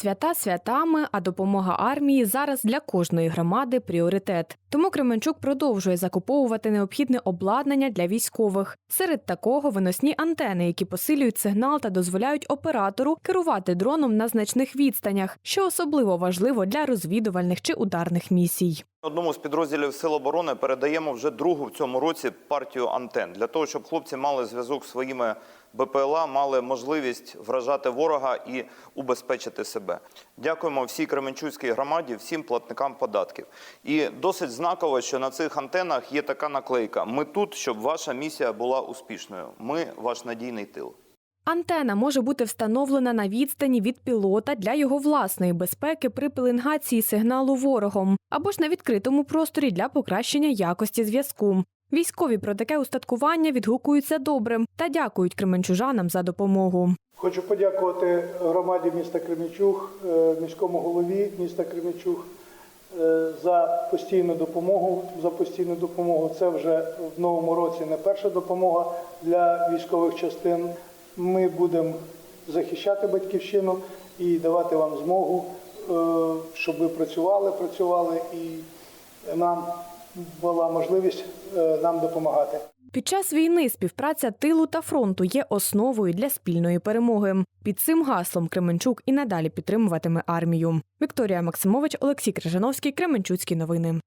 Свята святами, а допомога армії зараз для кожної громади пріоритет. Тому Кременчук продовжує закуповувати необхідне обладнання для військових. Серед такого виносні антени, які посилюють сигнал та дозволяють оператору керувати дроном на значних відстанях, що особливо важливо для розвідувальних чи ударних місій. Одному з підрозділів Сил оборони передаємо вже другу в цьому році партію антен для того, щоб хлопці мали зв'язок з своїми БПЛА, мали можливість вражати ворога і убезпечити себе. Дякуємо всій Кременчуцькій громаді, всім платникам податків. І досить знаково, що на цих антенах є така наклейка: Ми тут, щоб ваша місія була успішною. Ми ваш надійний тил. Антена може бути встановлена на відстані від пілота для його власної безпеки при пеленгації сигналу ворогом або ж на відкритому просторі для покращення якості зв'язку. Військові про таке устаткування відгукуються добре та дякують кременчужанам за допомогу. Хочу подякувати громаді міста Кременчуг, е, міському голові міста Кременчуг е, за постійну допомогу. За постійну допомогу. Це вже в новому році не перша допомога для військових частин. Ми будемо захищати батьківщину і давати вам змогу, е, щоб ви працювали, працювали і нам була можливість е, нам допомагати. Під час війни співпраця тилу та фронту є основою для спільної перемоги. Під цим гаслом Кременчук і надалі підтримуватиме армію. Вікторія Максимович, Олексій Крижановський, Кременчуцькі новини.